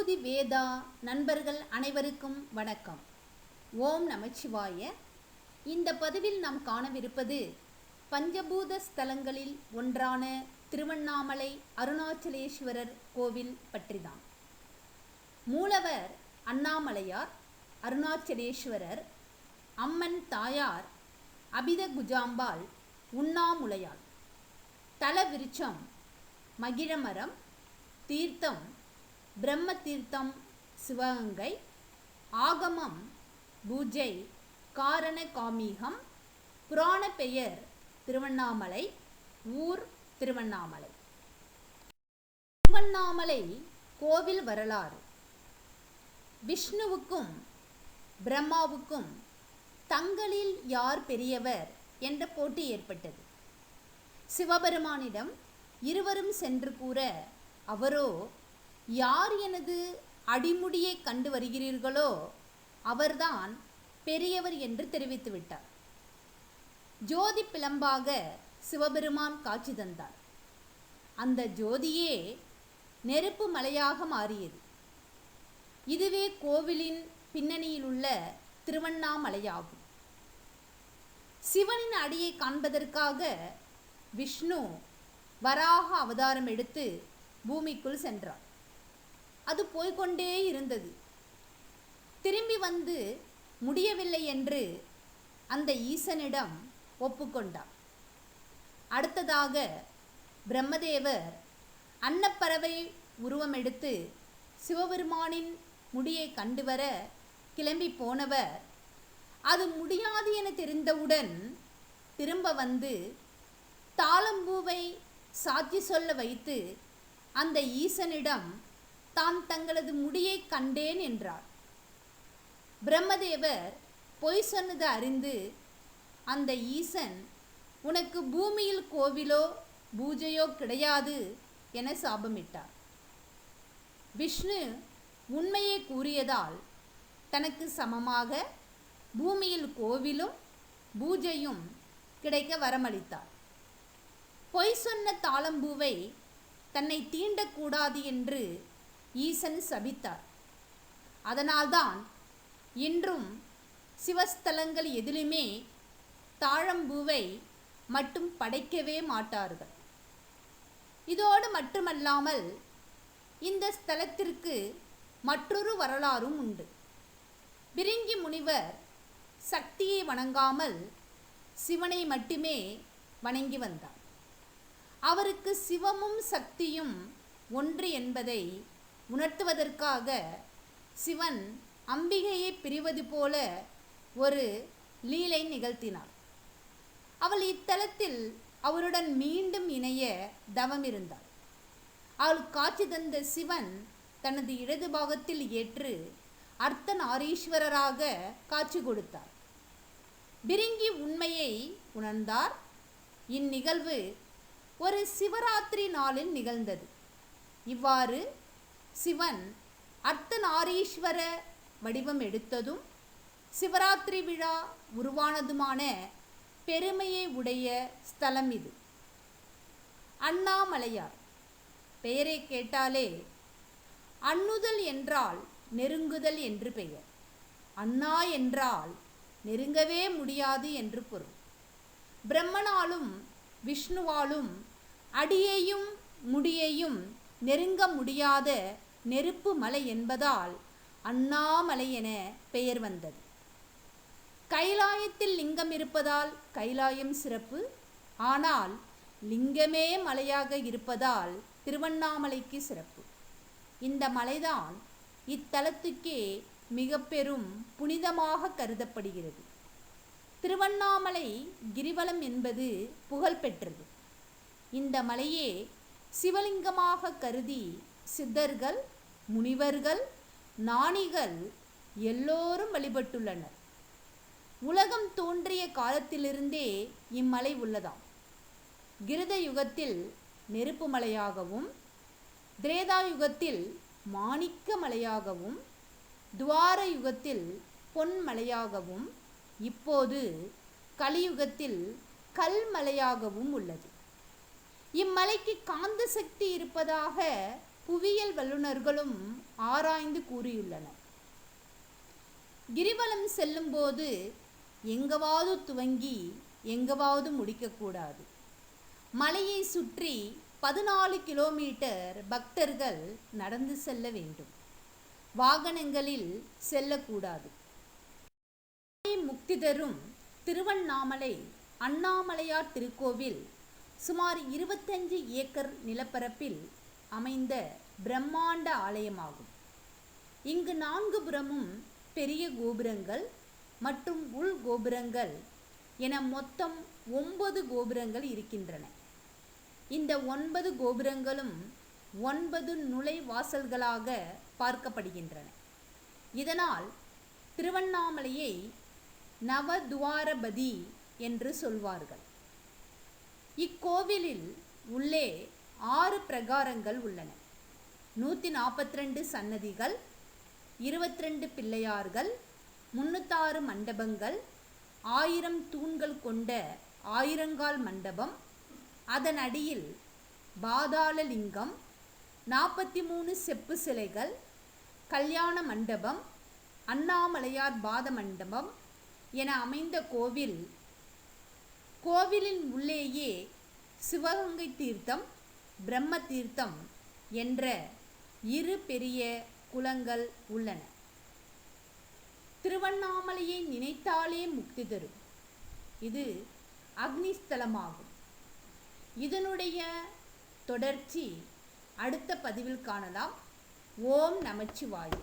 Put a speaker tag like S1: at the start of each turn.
S1: விபூதி வேதா நண்பர்கள் அனைவருக்கும் வணக்கம். ஓம் நமச்சிவாய. இந்த பதிவில் நாம் காணவிருப்பது பஞ்சபூத ஸ்தலங்களில் ஒன்றான திருவண்ணாமலை அருணாச்சலேஸ்வரர் கோவில் பற்றிதான். மூலவர் அண்ணாமலையார் அருணாச்சலேஸ்வரர் அம்மன் தாயார் அபித குஜாம்பாள் உண்ணாமுலையாள். தல விருச்சம் மகிழமரம் தீர்த்தம் பிரம்ம தீர்த்தம் சிவகங்கை ஆகமம் பூஜை காரண காமீகம் புராண பெயர் திருவண்ணாமலை ஊர் திருவண்ணாமலை. திருவண்ணாமலை கோவில் வரலாறு. விஷ்ணுவுக்கும் பிரம்மாவுக்கும் தங்களில் யார் பெரியவர் என்ற போட்டி ஏற்பட்டது. சிவபெருமானிடம் இருவரும் சென்று கூற அவரோ யார் எனது அடிமுடியை கண்டு வருகிறீர்களோ அவர்தான் பெரியவர் என்று தெரிவித்து விட்டார். ஜோதி பிளம்பாக சிவபெருமான் காட்சி தந்தார். அந்த ஜோதியே நெருப்பு மலையாக மாறியது. இதுவே கோவிலின் பின்னணியில் உள்ள திருவண்ணாமலையாகும். சிவனின் அடியை காண்பதற்காக விஷ்ணு வராக அவதாரம் எடுத்து பூமிக்குள் சென்றார். அது போய்கொண்டே இருந்தது. திரும்பி வந்து முடியவில்லை என்று அந்த ஈசனிடம் ஒப்புக்கொண்டார் அடுத்ததாக பிரம்மதேவர் அன்னப்பறவை உருவம் எடுத்து சிவபெருமானின் முடியை கண்டு வர கிளம்பி போனவர். அது முடியாது என தெரிந்தவுடன் திரும்ப வந்து தாளம்பூவை சாட்சி சொல்ல வைத்து அந்த ஈசனிடம் தான் தங்களது முடியை கண்டேன் என்றார். பிரம்மதேவர் பொய் சொன்னது அறிந்து அந்த ஈசன் உனக்கு பூமியில் கோவிலோ பூஜையோ கிடையாது என சாபமிட்டார். விஷ்ணு உண்மையை கூறியதால் தனக்கு சமமாக பூமியில் கோவிலும் பூஜையும் கிடைக்க வரமளித்தார். பொய் சொன்ன தாளம்பூவை தன்னை தீண்டக்கூடாது என்று ஈசன் சபித்தார். அதனால்தான் இன்றும் சிவஸ்தலங்கள் எதிலுமே தாழம்பூவை மட்டும் படைக்கவே மாட்டார்கள். இதோடு மட்டுமல்லாமல் இந்த ஸ்தலத்திற்கு மற்றொரு வரலாறும் உண்டு. பிரிங்கி முனிவர் சக்தியை வணங்காமல் சிவனை மட்டுமே வணங்கி வந்தார். அவருக்கு சிவமும் சக்தியும் ஒன்று என்பதை உணர்த்துவதற்காக சிவன் அம்பிகையை பிரிவது போல ஒரு லீலை நிகழ்த்தினார் அவள் இத்தலத்தில் அவருடன் மீண்டும் இணைய தவம் இருந்தார் அவள் காட்சி தந்த சிவன் தனது இடது பாகத்தில் ஏற்று அர்த்தநாரீஸ்வரராக காட்சி கொடுத்தார். பிரிங்கி உண்மையை உணர்ந்தார். இந்நிகழ்வு ஒரு சிவராத்திரி நாளில் நிகழ்ந்தது. இவ்வாறு சிவன் அர்த்தநாரீஸ்வர வடிவம் எடுத்ததும் சிவராத்திரி விழா உருவானதுமான பெருமையை உடைய ஸ்தலம் இது. அண்ணாமலையார் பெயரை கேட்டாலே அண்ணுதல் என்றால் நெருங்குதல் என்று பெயர். அண்ணா என்றால் நெருங்கவே முடியாது என்று பொருள். பிரம்மனாலும் விஷ்ணுவாலும் அடியையும் முடியையும் நெருங்க முடியாத நெருப்பு மலை என்பதால் அண்ணாமலை என பெயர் வந்தது. கைலாயத்தில் லிங்கம் இருப்பதால் கைலாயம் சிறப்பு. ஆனால் லிங்கமே மலையாக இருப்பதால் திருவண்ணாமலைக்கு சிறப்பு. இந்த மலைதான் இத்தலத்துக்கே மிக பெரும் புனிதமாக கருதப்படுகிறது. திருவண்ணாமலை கிரிவலம் என்பது புகழ்பெற்றது. இந்த மலையே சிவலிங்கமாக கருதி சித்தர்கள் முனிவர்கள் நாணிகள் எல்லோரும் வழிபட்டுள்ளனர். உலகம் தோன்றிய காலத்திலிருந்தே இம்மலை உள்ளதாம். கிருத யுகத்தில் நெருப்பு மலையாகவும் திரேதா யுகத்தில் மாணிக்க மலையாகவும் துவார யுகத்தில் பொன் மலையாகவும் இப்போது கலியுகத்தில் கல்மலையாகவும் உள்ளது. இம்மலைக்கு காந்த சக்தி இருப்பதாக புவியியல் வல்லுநர்களும் ஆராய்ந்து கூறியுள்ளனர். கிரிவலம் செல்லும்போது எங்கவாவது துவங்கி எங்கவாவது முடிக்கக்கூடாது. மலையை சுற்றி பதினாலு கிலோமீட்டர் பக்தர்கள் நடந்து செல்ல வேண்டும். வாகனங்களில் செல்லக்கூடாது. முக்தி தரும் திருவண்ணாமலை அண்ணாமலையார் திருக்கோவில் சுமார் இருபத்தஞ்சு ஏக்கர் நிலப்பரப்பில் அமைந்த பிரம்மாண்ட ஆலயமாகும். இங்கு நான்கு புறமும் பெரிய கோபுரங்கள் மற்றும் உள் கோபுரங்கள் என மொத்தம் ஒன்பது கோபுரங்கள் இருக்கின்றன. இந்த ஒன்பது கோபுரங்களும் ஒன்பது நுழைவாசல்களாக பார்க்கப்படுகின்றன. இதனால் திருவண்ணாமலையை நவதுவாரபதி என்று சொல்வார்கள். இக்கோவிலில் உள்ளே ஆறு பிரகாரங்கள் உள்ளன. நூற்றி நாற்பத்தி ரெண்டு சன்னதிகள் இருபத்தி ரெண்டு பிள்ளையார்கள் முன்னூத்தாறு மண்டபங்கள் ஆயிரம் தூண்கள் கொண்ட ஆயிரங்கால் மண்டபம் அதன் அடியில் பாதாள லிங்கம் நாற்பத்தி மூணு செப்பு சிலைகள் கல்யாண மண்டபம் அண்ணாமலையார் பாத மண்டபம் என அமைந்த கோவில். கோவிலின் உள்ளேயே சிவகங்கை தீர்த்தம் பிரம்ம தீர்த்தம் என்ற இரு பெரிய குளங்கள் உள்ளன. திருவண்ணாமலையை நினைத்தாலே முக்தி தரும். இது அக்னிஸ்தலமாகும். இதனுடைய தொடர்ச்சி அடுத்த பதிவில் காணலாம். ஓம் நமச்சிவாயு